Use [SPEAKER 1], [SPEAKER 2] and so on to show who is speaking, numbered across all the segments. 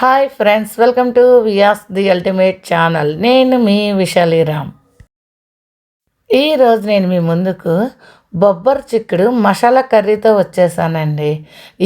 [SPEAKER 1] Hi friends welcome to Vyas the ultimate channel. నేను మీ విశాలీరామ్ ఈరోజు నేను మీ ముందుకు బొబ్బర్ చిక్కుడు మసాలా కర్రీతో వచ్చేసానండి.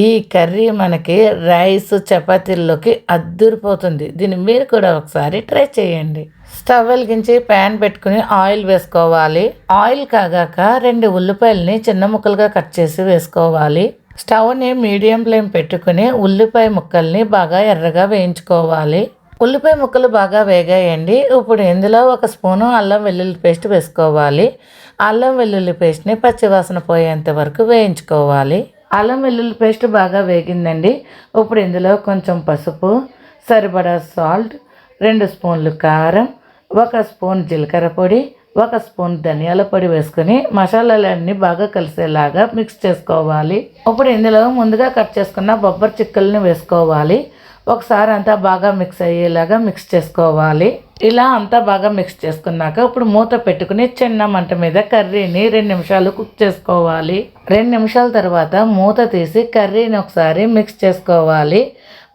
[SPEAKER 1] ఈ కర్రీ మనకి రైస్ చపాతీల్లోకి అద్దురిపోతుంది. దీన్ని మీరు కూడా ఒకసారి ట్రై చేయండి. స్టవ్ వెలిగించి ప్యాన్ పెట్టుకుని ఆయిల్ వేసుకోవాలి. ఆయిల్ కాగాక రెండు ఉల్లిపాయలని చిన్న ముక్కలుగా కట్ చేసి వేసుకోవాలి. స్టవ్ని మీడియం ఫ్లేమ్ పెట్టుకుని ఉల్లిపాయ ముక్కల్ని బాగా ఎర్రగా వేయించుకోవాలి. ఉల్లిపాయ ముక్కలు బాగా వేగాయండి. ఇప్పుడు ఇందులో ఒక స్పూను అల్లం వెల్లుల్లి పేస్ట్ వేసుకోవాలి. అల్లం వెల్లుల్లి పేస్ట్ని పచ్చివాసన పోయేంత వరకు వేయించుకోవాలి. అల్లం వెల్లుల్లి పేస్ట్ బాగా వేగిందండి. ఇప్పుడు ఇందులో కొంచెం పసుపు సరిపడా సాల్ట్ రెండు స్పూన్లు కారం ఒక స్పూన్ జీలకర్ర పొడి ఒక స్పూన్ ధనియాల పొడి వేసుకుని మసాలాలన్నీ బాగా కలిసేలాగా మిక్స్ చేసుకోవాలి. ఇప్పుడు ఇందులో ముందుగా కట్ చేసుకున్న బొబ్బరి చిక్కల్ని వేసుకోవాలి. ఒకసారి అంతా బాగా మిక్స్ అయ్యేలాగా మిక్స్ చేసుకోవాలి. ఇలా అంతా బాగా మిక్స్ చేసుకున్నాక ఇప్పుడు మూత పెట్టుకుని చిన్న మంట మీద కర్రీని రెండు నిమిషాలు కుక్ చేసుకోవాలి. రెండు నిమిషాల తర్వాత మూత తీసి కర్రీని ఒకసారి మిక్స్ చేసుకోవాలి.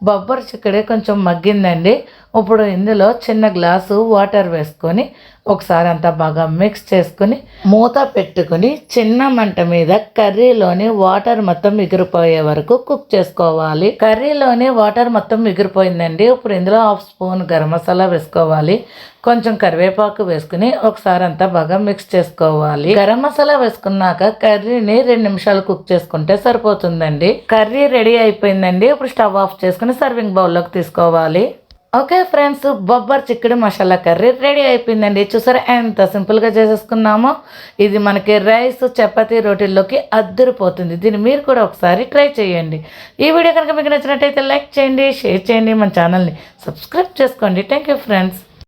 [SPEAKER 1] బొబ్బరి చిక్కడే కొంచెం మగ్గిందండి. ఇప్పుడు ఇందులో చిన్న గ్లాసు వాటర్ వేసుకొని ఒకసారి అంతా బాగా మిక్స్ చేసుకుని మూత పెట్టుకుని చిన్న మంట మీద కర్రీలోని వాటర్ మొత్తం ఎగిరిపోయే వరకు కుక్ చేసుకోవాలి. కర్రీలోని వాటర్ మొత్తం ఎగిరిపోయిందండి. ఇప్పుడు ఇందులో హాఫ్ స్పూన్ గరం మసాలా వేసుకోవాలి. కొంచెం కరివేపాకు వేసుకుని ఒకసారి అంతా బాగా మిక్స్ చేసుకోవాలి. గరం మసాలా వేసుకున్నాక కర్రీని రెండు నిమిషాలు కుక్ చేసుకుంటే సరిపోతుందండి. కర్రీ రెడీ అయిపోయిందండి. ఇప్పుడు స్టవ్ ఆఫ్ చేసుకుని సర్వింగ్ బౌల్లోకి తీసుకోవాలి. ఓకే ఫ్రెండ్స్ బొబ్బర్ చిక్కుడు మసాలా కర్రీ రెడీ అయిపోయిందండి. చూసారా ఎంత సింపుల్గా చేసేసుకున్నామో. ఇది మనకి రైస్ చపాతీ రోటీల్లోకి అద్దరిపోతుంది. దీన్ని మీరు కూడా ఒకసారి ట్రై చేయండి. ఈ వీడియో కనుక మీకు నచ్చినట్టయితే లైక్ చేయండి షేర్ చేయండి మన ఛానల్ని సబ్స్క్రైబ్ చేసుకోండి. Thank you friends.